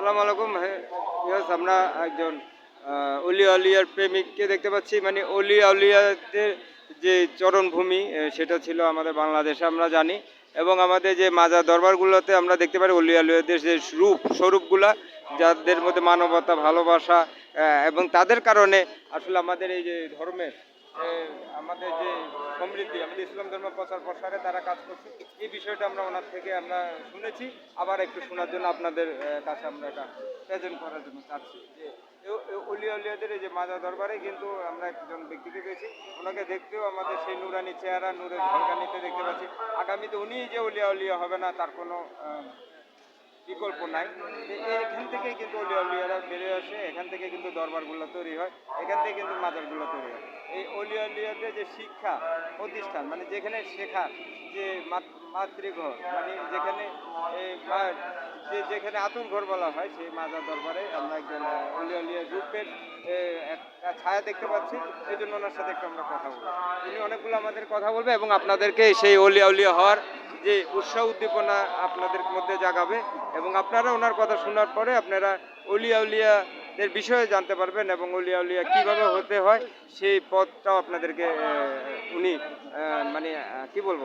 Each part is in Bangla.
আসসালামু আলাইকুম ইয়েস আমরা একজন অলি আলিয়ার প্রেমিককে দেখতে পাচ্ছি। মানে অলি আলিয়াদের যে চরণভূমি সেটা ছিল আমাদের বাংলাদেশে, আমরা জানি। এবং আমাদের যে মাজার দরবারগুলোতে আমরা দেখতে পারি অলি আলিয়াদের যে রূপ, স্বরূপগুলা, যাদের মধ্যে মানবতা, ভালোবাসা এবং তাদের কারণে আসলে আমাদের এই যে ধর্মের আমাদের যে সমৃদ্ধি, আমাদের ইসলাম ধর্ম প্রচার প্রসারে তারা কাজ করছে, এই বিষয়টা আমরা ওনার থেকে আমরা শুনেছি। আবার একটু শোনার জন্য আপনাদের কাছে আমরা এটা প্রেজেন্ট করার জন্য চাচ্ছি। যে অলিয়া উলিয়াদের এই যে মাজা দরবারে কিন্তু আমরা একজন ব্যক্তিকে পেয়েছি। ওনাকে দেখতেও আমাদের সেই নুরানি চেহারা, নূরের ঝলকানিতে দেখতে পাচ্ছি। আগামীতে উনি যে অলিয়া উলিয়া হবে না, তার কোনো বিকল্প নাই। এখান থেকেই কিন্তু অলিয়া উলিয়ারা বেড়ে আসে। এখান থেকে কিন্তু দরবারগুলো তৈরি হয়। এখান থেকে কিন্তু মাজারগুলো তৈরি হয়। এই অলিয়া উলিয়াদের যে শিক্ষা প্রতিষ্ঠান মানে যেখানে শেখার যে মাত- মাতৃঘর মানে যেখানে যে যেখানে আতুর ঘর বলা হয় সেই মাজার দরবারে আমরা একজন আহ, অলিয়া উলিয়া একটা ছায়া দেখতে পাচ্ছি। এই জন্য ওনার সাথে একটু আমরা কথা বলব। উনি অনেকগুলো আমাদের কথা বলবে এবং আপনাদেরকে সেই অলিয়া উলিয়া হওয়ার যে উৎসাহ উদ্দীপনা আপনাদের মধ্যে জাগাবে এবং আপনারা ওনার কথা শোনার পরে আপনারা অলিয়া উলিয়াদের বিষয়ে জানতে পারবেন এবং অলিয়া উলিয়া কীভাবে হতে হয় সেই পথটাও আপনাদেরকে উনি মানে কি বলব,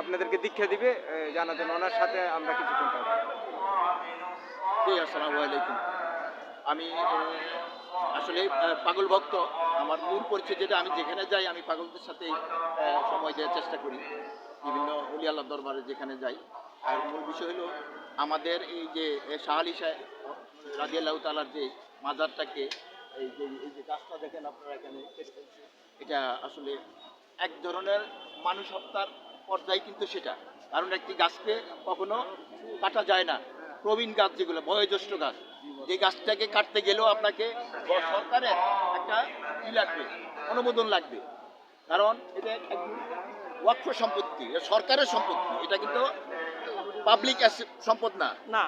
আপনাদেরকে দীক্ষা দিবে জন্য। ওনার সাথে আমরা কিছুক্ষণ থাকব আসসালামু আলাইকুম। আমি আসলে পাগল ভক্ত। আমার মূল পরিচয় যেটা, আমি যেখানে যাই, আমি পাগলদের সাথে সময় দেওয়ার চেষ্টা করি। বিভিন্ন অলি আল্লাহ দরবারে যেখানে যাই। আর মূল বিষয় হলো আমাদের এই যে শাহ আলী সাহেব রাজিয়াল্লাহ তালার যে মাজারটাকে, এই যে এই যে গাছটা দেখেন আপনারা এখানে, এটা আসলে এক ধরনের মানুষ হত্যার পর্যায় কিন্তু সেটা। কারণ একটি গাছকে কখনো কাটা যায় না। প্রবীণ গাছ যেগুলো, বয়োজ্যেষ্ঠ গাছ, যে গাছটাকে কাটতে গেলেও আপনাকে সরকারের একটা ই লাগবে, অনুমোদন লাগবে। কারণ এটা ওয়াক্ফ সম্পত্তি সরকারের সম্পত্তি এটা কিন্তু পাবলিক সম্পদ না। না।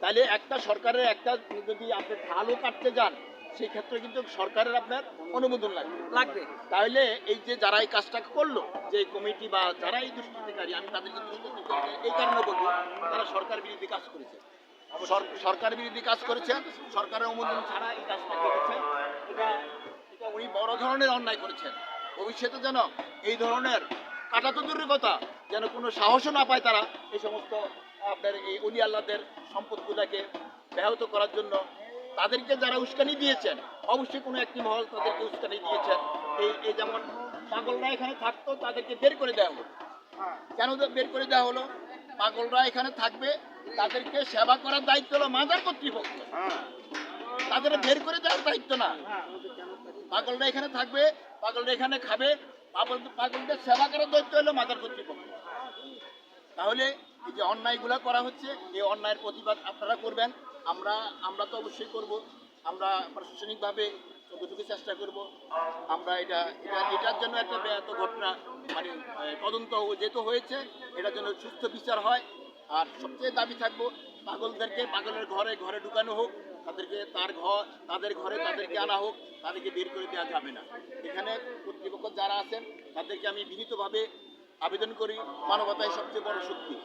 তাহলে একটা সরকারের একটা যদি আপনি ঢালও কাটতে যান সেই ক্ষেত্রে কিন্তু সরকারের আপনার অনুমোদন লাগবে। লাগবে। তাহলে এই যে যারা এই কাজটা করল যে কমিটি বা যারা এই দুষ্কৃতিকারী আমি তাদেরকে এই কারণে বলব তারা সরকার বিরোধী কাজ করেছে। সরকার বিরোধী কাজ করেছে সরকারের অনুমোদন ছাড়া এই কাজটা করেছে এটা এটা উনি বড় ধরনের অন্যায় করেছেন। ভবিষ্যতে যেন এই ধরনের কাটা তো দূরের কথা, যেন কোনো সাহসও না পায় তারা এই সমস্ত, আপনার এই উলি আল্লাহদের সম্পদগুলোকে ব্যাহত করার জন্য। তাদেরকে যারা উস্কানি দিয়েছেন, অবশ্যই কোনো একটি মহল তাদেরকে উস্কানি দিয়েছেন। এই এই যেমন পাগলরা এখানে থাকতো, তাদেরকে বের করে দেওয়া হলো। কেন বের করে দেওয়া হলো? পাগলরা এখানে থাকবে, তাদেরকে সেবা করার দায়িত্ব হলো মাজার কর্তৃপক্ষ। তাদের বের করে দেওয়ার দায়িত্ব না। পাগলরা এখানে থাকবে, পাগলরা এখানে খাবে পাগলদের সেবা করার দায়িত্ব কর্তৃপক্ষ। তাহলে এই যে অন্যায়গুলো করা হচ্ছে, এই অন্যায়ের প্রতিবাদ আপনারা করবেন। আমরা আমরা তো অবশ্যই করব। আমরা প্রশাসনিকভাবে যতটুকু চেষ্টা করব, আমরা এটা এটা, এটার জন্য একটা ব্যাহত ঘটনা মানে তদন্ত যেহেতু হয়েছে, এটার জন্য সুস্থ বিচার হয়। আর সবচেয়ে দাবি থাকব, পাগলদেরকে পাগলের ঘরে ঘরে ঢুকানো হোক, তাদেরকে তার ঘর তাদের ঘরে তাদেরকে আনা হোক, তাদেরকে বের করে দেওয়া যাবে না। এখানে কর্তৃপক্ষ যারা আছেন তাদেরকে আমি বিনীতভাবে আবেদন করি মানবতাই সবচেয়ে বড় শক্তি।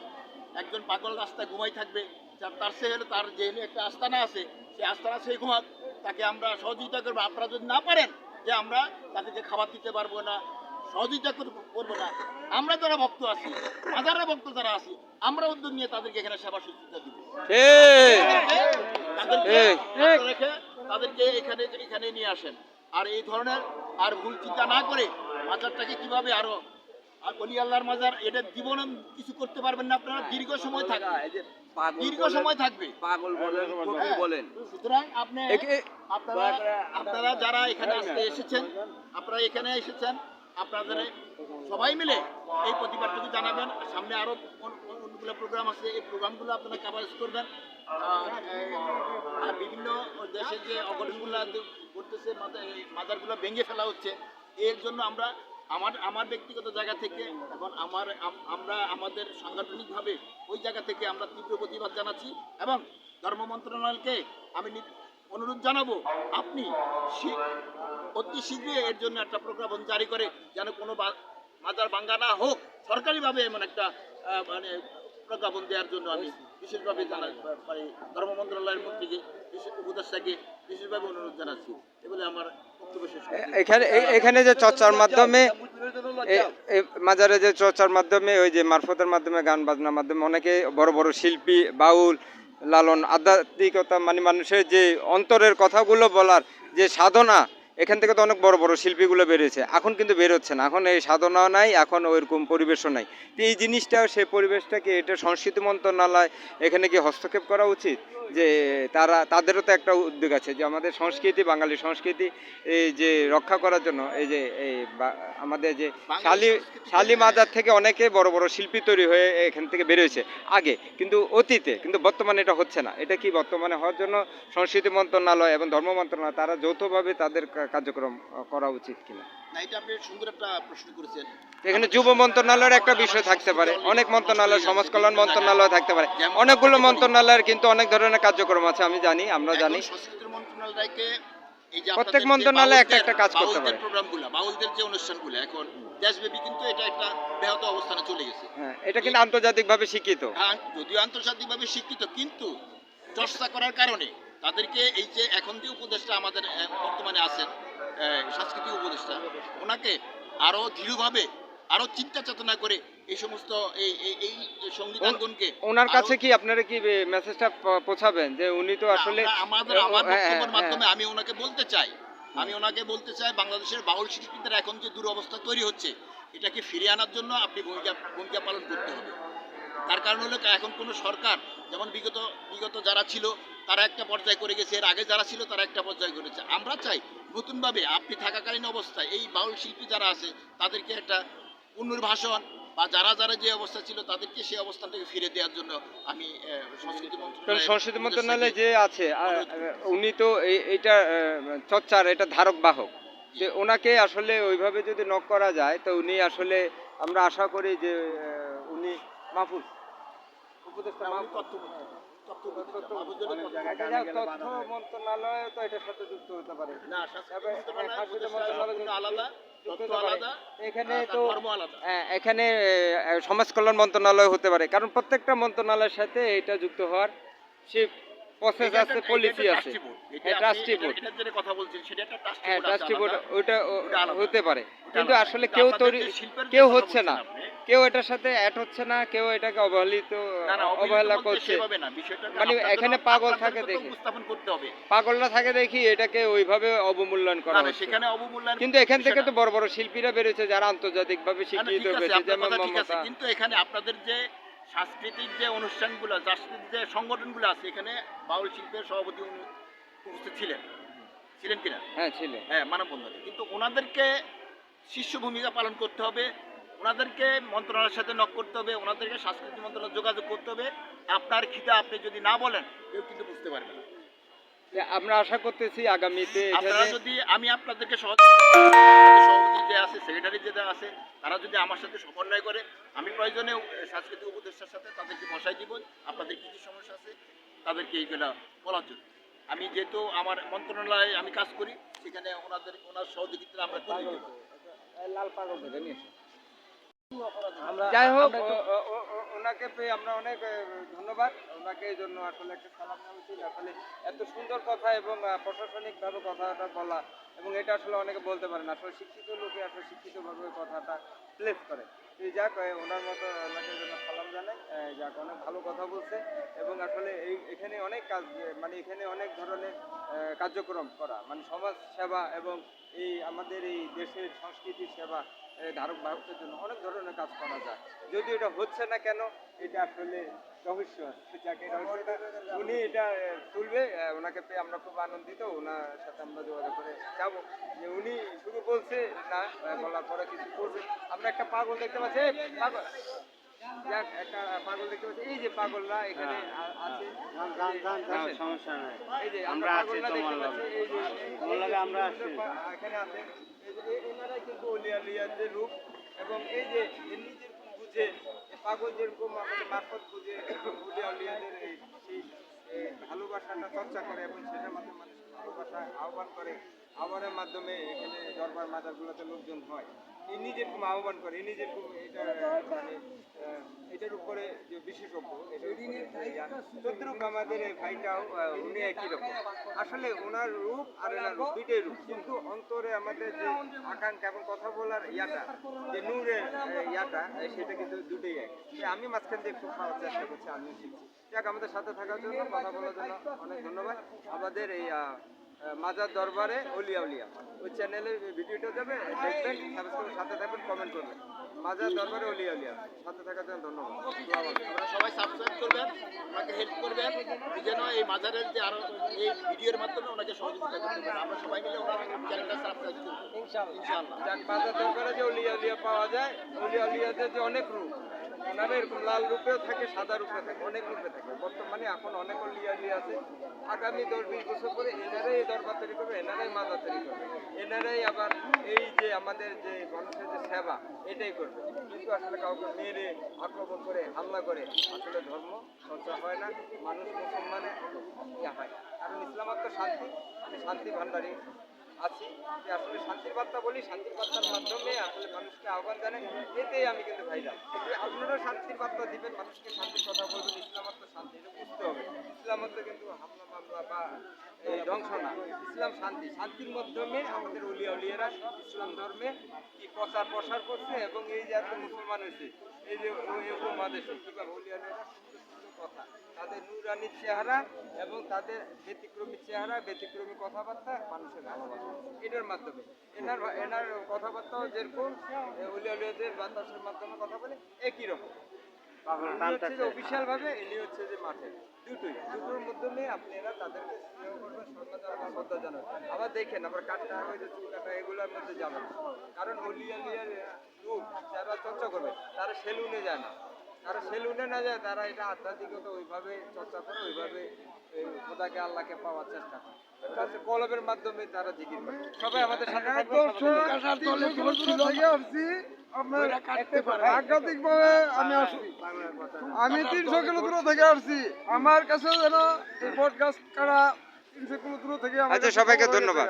একজন পাগল রাস্তায় ঘুমাই থাকবে যার তার সে হলে তার যেহেতু একটা আস্তানা আছে সেই আস্তানা সে ঘুমাক তাকে আমরা সহযোগিতা করব। আপনারা যদি না পারেন যে আমরা তাদেরকে খাবার দিতে পারব না সহযোগিতা করব না। আমরা যারা ভক্ত আছি হাজারা ভক্ত যারা আছি আমরা উদ্যোগ নিয়ে তাদেরকে এখানে সেবা শুশ্রূষা দিব। তাদেরকে রেখে তাদেরকে এখানে এখানে নিয়ে আসেন। আর এই ধরনের আর ভুল চিন্তা না করে মাজারটাকে কীভাবে আরও আর অলি আল্লাহর মাজার এটা জীবনে কিছু করতে পারবেন না আপনারা দীর্ঘ সময় থাকবে। দীর্ঘ সময় থাকবে। পাগল বলেন বলেন। সুতরাং আপনি আপনারা আপনারা যারা এখানে আজকে এসেছেন আপনারা এখানে এসেছেন আপনাদের সবাই মিলে এই প্রতিবাদটুকু জানাবেন। সামনে আরও অন- অনেকগুলো প্রোগ্রাম আছে এই প্রোগ্রামগুলো আপনারা কাভারেজ করবেন। আর, বিভিন্ন দেশে যে অঘটনগুলো করতেছে মাজারগুলো ভেঙে ফেলা হচ্ছে। এর জন্য আমরা আমার আমার ব্যক্তিগত জায়গা থেকে এবং আমার আমরা আমাদের সাংগঠনিকভাবে ওই জায়গা থেকে আমরা তীব্র প্রতিবাদ জানাচ্ছি এবং ধর্ম মন্ত্রণালয়কে আমি অনুরোধ জানাব, আপনি অতি শীঘ্রই এর জন্য একটা প্রজ্ঞাপন জারি করে যেন কোনো মাজার বাঙ্গা না হোক, সরকারিভাবে এমন একটা মানে প্রজ্ঞাপন দেওয়ার জন্য আমি বিশেষভাবে জানা মানে ধর্ম মন্ত্রণালয়ের মন্ত্রীকে উপদেষ্টাকে বিশেষভাবে অনুরোধ জানাচ্ছি। এগুলো আমার এখানে এখানে যে চর্চার মাধ্যমে মাজারে যে চর্চার মাধ্যমে, ওই যে মারফতের মাধ্যমে, গান বাজনার মাধ্যমে অনেকে বড় বড় শিল্পী, বাউল, লালন, আধ্যাত্মিকতা মানে মানুষের যে অন্তরের কথাগুলো বলার যে সাধনা এখান থেকে তো অনেক বড় বড় শিল্পীগুলো বেরিয়েছে। এখন কিন্তু বেরোচ্ছে না। এখন এই সাধনাও নাই এখন ওইরকম পরিবেশও নাই। তো এই জিনিসটা সেই পরিবেশটাকে এটা সংস্কৃতি মন্ত্রণালয় এখানে কি হস্তক্ষেপ করা উচিত? যে তারা তাদেরও তো একটা উদ্যোগ আছে যে আমাদের সংস্কৃতি বাঙালি সংস্কৃতি এই যে রক্ষা করার জন্য এই যে এই আমাদের যে শালি শালি মাজার থেকে অনেকে বড় বড় শিল্পী তৈরি হয়ে এখান থেকে বেরোয়েছে আগে। কিন্তু অতীতে কিন্তু বর্তমানে এটা হচ্ছে না। এটা কি বর্তমানে হওয়ার জন্য সংস্কৃতি মন্ত্রণালয় এবং ধর্ম মন্ত্রণালয় তারা যৌথভাবে তাদের কার্যক্রম করা উচিত কিনা। এখানে যুব মন্ত্রণালয়ের একটা বিষয় থাকতে পারে অনেক মন্ত্রণালয় সমাজ কল্যাণ মন্ত্রণালয় থাকতে পারে। অনেকগুলো মন্ত্রণালয়ের কিন্তু অনেক ধরনের কার্যক্রম আছে আমি জানি আমরা জানি। প্রত্যেক মন্ত্রণালয় একটা একটা কাজ করতে পারে। প্রোগ্রামগুলো বাউলদের যে অনুষ্ঠানগুলো এখন দেশব্যাপী কিন্তু এটা একটা ব্যাহত অবস্থানে চলে গেছে। হ্যাঁ এটা কিন্তু আন্তর্জাতিকভাবে স্বীকৃত। হ্যাঁ, যদিও আন্তর্জাতিকভাবে স্বীকৃত কিন্তু চর্চা করার কারণে তাদেরকে এই যে এখন যে উপদেষ্টা আমাদের বর্তমানে আছেন সাংস্কৃতিক উপদেষ্টা ওনাকে আরও দৃঢ়ভাবে আরও চিন্তা চেতনা করে এই সমস্ত এই এই- সঙ্গীতাঙ্গনকে ওনার কাছে কি আপনারা কি মেসেজটা পৌঁছাবেন যে উনি তো আসলে আমাদের আমার হ্যাঁ, বক্তব্যের হ্যাঁ, মাধ্যমে আমি ওনাকে বলতে চাই। আমি ওনাকে বলতে চাই বাংলাদেশের বাউল শিল্পীদের এখন যে দুরবস্থা তৈরি হচ্ছে এটাকে ফিরিয়ে আনার জন্য আপনি ভূমিকা ভূমিকা পালন করতে হবে। তার কারণ হলো এখন কোনো সরকার যেমন বিগত বিগত যারা ছিল তারা একটা পর্যায়ে করে গেছে এর আগে যারা ছিল তারা একটা পর্যায়ে করেছে। আমরা চাই নতুনভাবে আপনি থাকাকালীন অবস্থায় এই বাউল শিল্পী যারা আছে তাদেরকে একটা পুনর্বাসন বা যারা যারা যে অবস্থা ছিল তাদেরকে সেই অবস্থান থেকে ফিরে দেওয়ার জন্য আমি সংস্কৃতি কারণ মন্ত্রণালয়ের সংস্কৃতি মন্ত্রণালয়ে যে আছে উনি তো এই- এইটা চর্চার এটা ধারক বাহক। যে ওনাকে আসলে ওইভাবে যদি নক করা যায় তো উনি আসলে আমরা আশা করি যে উনি মাহফুজ। উপদেষ্টা মাহফুজ। তথ্য তথ্য মন্ত্রণালয় তো এটার সাথে যুক্ত হতে পারে। না, সংস্কৃতি মন্ত্রণালয় আলাদা, এখানে তো ধর্ম আলাদা। হ্যাঁ, এখানে সমাজ কল্যাণ মন্ত্রণালয় হতে পারে। কারণ প্রত্যেকটা মন্ত্রণালয়ের সাথে এটা যুক্ত হওয়ার সে প্রসেস আছে পলিসি আছে। হ্যাঁ ট্রাস্টি বোর্ড হ্যাঁ ট্রাস্টি বোর্ড ওইটা হতে পারে। কিন্তু আসলে কেউ তৈরি কেউ হচ্ছে না। কেউ এটার সাথে অ্যাড হচ্ছে না কেউ এটাকে অবহেলিত অবহেলা করছে। মানে এখানে পাগল থাকে দেখে। পাগলরা থাকে দেখি এটাকে ওইভাবে অবমূল্যায়ন করা সেখানে অবমূল্যায়ন কিন্তু এখান থেকে তো বড় বড় শিল্পীরা বেরোচ্ছে যারা আন্তর্জাতিকভাবে স্বীকৃত হয়েছে যেমন মমতা। কিন্তু এখানে আপনাদের যে সাংস্কৃতিক যে অনুষ্ঠানগুলো সাংস্কৃতিক যে সংগঠনগুলো আছে এখানে বাউল শিল্পের সভাপতি উপস্থিত ছিলেন। ছিলেন কিনা? হ্যাঁ ছিলেন। হ্যাঁ মানববন্ধনে। কিন্তু ওনাদেরকে শীর্ষ ভূমিকা পালন করতে হবে ওনাদেরকে মন্ত্রণালয়ের সাথে নক করতে হবে ওনাদেরকে সাংস্কৃতিক মন্ত্রণালয় যোগাযোগ করতে হবে। আপনার খিতা আপনি যদি না বলেন কেউ কিন্তু বুঝতে পারবে না। আমরা আশা করতেছি আগামীতে আপনারা যদি আমি আপনাদেরকে সহযোগিতা সভাপতি যে আছে সেক্রেটারি যে আছে তারা যদি আমার সাথে সমন্বয় করে আমি প্রয়োজনে সাংস্কৃতিক উপদেষ্টার সাথে তাদেরকে বসাই দিব আপনাদের কী কী সমস্যা আছে তাদেরকে এইগুলা বলার জন্য। আমি যেহেতু আমার মন্ত্রণালয়ে আমি কাজ করি সেখানে ওনাদের ওনার সহযোগিতা আমরা করে দেবো। লাল পাগল থেকে যাই হোক ওনাকে পেয়ে আমরা অনেক ধন্যবাদ। ওনাকে এই জন্য আসলে একটা সালাম নেওয়া উচিত। আসলে এত সুন্দর কথা এবং প্রশাসনিকভাবে কথাটা বলা এবং এটা আসলে অনেকে বলতে পারে না। আসলে শিক্ষিত লোকে আসলে শিক্ষিতভাবে কথাটা প্লেস করে। যাক ওনার মতো ওনাকে জন্য সালাম জানাই। যাক, অনেক ভালো কথা বলছে এবং আসলে এই, এখানে অনেক কাজ মানে এখানে অনেক ধরনের কার্যক্রম করা। মানে সমাজ সেবা এবং এই আমাদের এই দেশের সংস্কৃতির সেবা ধারক বাহকের জন্য অনেক ধরনের কাজ করা যায়। যদি এটা হচ্ছে না কেন এটা আসলে রহস্য। আছে। যাকে রহস্যটা উনি এটা তুলবে ওনাকে পেয়ে আমরা খুব আনন্দিত ওনার সাথে আমরা যোগাযোগ করে যাব। যে উনি শুরু বলছে না বলার পরে কিছু করবে। আমরা একটা পাগল দেখতে পাচ্ছি এই পাগল। যাক একটা পাগল দেখতে পাচ্ছি। এই যে পাগলরা এখানে আছে। সমস্যা নাই। এই যে আমরা পাগলরা দেখতে পাচ্ছি এই যে আছি। এখানে আছে এই যে এ- কিন্তু অলিয়া রূপ। এবং এই যে পাগল যেরকম মারফত সেই ভালোবাসাটা চর্চা করে এবং সেটার মাধ্যমে ভালোবাসা আহ্বান করে, আহ্বানের মাধ্যমে এখানে দরবার মাজারগুলোতে লোকজন হয়। নিজের খুব আহ্বান করে নিজের খুব এটা মানে এটার উপরে যে বিশেষজ্ঞ তদ্রুপ আমাদের ভাইটাও উনি একই রকম। আসলে ওনার রূপ আর এনার রূপ দুইটাই রূপ। কিন্তু অন্তরে আমাদের যে আকাঙ্ক্ষা এবং কথা বলার ইয়াটা, যে নূরের ইয়াটা সেটা কিন্তু দুটোই এক। আমি মাঝখান দিয়ে একটু খাওয়ার চেষ্টা করছি, আমিও শিখছি। যাক, আমাদের সাথে থাকার জন্য, কথা বলার জন্য অনেক ধন্যবাদ। আমাদের এই মাজার দরবারে অলিয়া উলিয়া। ওই চ্যানেলে ভিডিওটা যাবে দেখবেন সাবস্ক্রাইব সাথে থাকবেন কমেন্ট করবেন। মাজার দরবারে অলিয়া উলিয়া। সাথে থাকার জন্য ধন্যবাদ। আপনারা সবাই সাবস্ক্রাইব করবেন ওনাকে হেল্প করবেন যেন এই মাজারের যে আরও এই ভিডিওর মাধ্যমে ওনাকে সহযোগিতা করতে পারেন আমরা সবাই মিলে ওনার চ্যানেলটা সাবস্ক্রাইব করব। ইনশাআল্লাহ। যাক মাজার দরবারে যে অলিয়া উলিয়া পাওয়া যায় অলিয়া উলিয়াদের যে অনেক রূপ ওনারা এরকম লাল রূপেও থাকে সাদা রূপে থাকে অনেক রূপে থাকে। বর্তমানে এখন অনেক অলিয়া উলিয়া আছে। আগামী দশ বিশ বছর পরে এই দরবার তৈরি করবে এনারাই মাজার তৈরি করবে। এনারাই আবার এই যে আমাদের যে মানুষের যে সেবা, এটাই করবে। কিন্তু আসলে কাউকে মেরে, আক্রমণ করে, হামলা করে, আসলে ধর্ম চর্চা হয় না, মানুষ মুসলমানে ইয়া হয়। কারণ ইসলাম তো শান্তি, আমি শান্তি ভান্ডারী আছি। যে আসলে শান্তির বার্তা বলি, শান্তির বার্তার মাধ্যমে আসলে মানুষকে আহ্বান জানাই, এতেই আমি কিন্তু ভাইরা যে আপনারাও শান্তির বার্তা দিবেন মানুষকে শান্তির কথা বলবেন ইসলামত তো শান্তি এটা বুঝতে হবে ইসলামত তো কিন্তু হামলা মামলা বা এই ধ্বংস না। ইসলাম শান্তি শান্তির মাধ্যমে আমাদের উলিয়া উলিয়ারা ইসলাম ধর্মে কি প্রচার প্রসার করছে এবং এই যে এত মুসলমান হয়েছে এই যে উপমহাদেশে কীভাবে উলিয়া উলিয়ারা কথা তাদের নুরানির চেহারা এবং তাদের ব্যতিক্রমী চেহারা ব্যতিক্রমী কথাবার্তা মানুষের ভালোবাসা। এটার মাধ্যমে। এনার এনার কথাবার্তাও যেরকম উলিয়া উলিয়াদের বাতাসের মাধ্যমে কথা বলে একই রকম। অফিসিয়াল ভাবে ইনি হচ্ছে যে মাঠে। দুটোই। দুটোর মাধ্যমে আপনারা তাদেরকে স্নেহ করবেন সম্মান জানাবেন শ্রদ্ধা জানাবেন। আবার দেখেন আবার কাটটা ওই যে চুল কাটা এগুলোর মধ্যে যাবেন কারণ অলিয়া রূপ যারা চর্চা করবে তারা সেলুনে যায় না। তারা সেলুনে না যায় তারা এটা আধ্যাত্মিকতা ওইভাবে চর্চা করে ওইভাবে খোদাকে আল্লাহকে পাওয়ার চেষ্টা করে। কলবের মাধ্যমে তারা জিকির করে। সবাই আমাদের সাথে সবাই আধ্যাত্মিক ভাবে আমি আসছি আমি তিনশো কিলো দূর থেকে আসছি। আমার কাছে যেন এই গাছ কাটা তিনশো কিলো দূর থেকে আচ্ছা, সবাইকে ধন্যবাদ।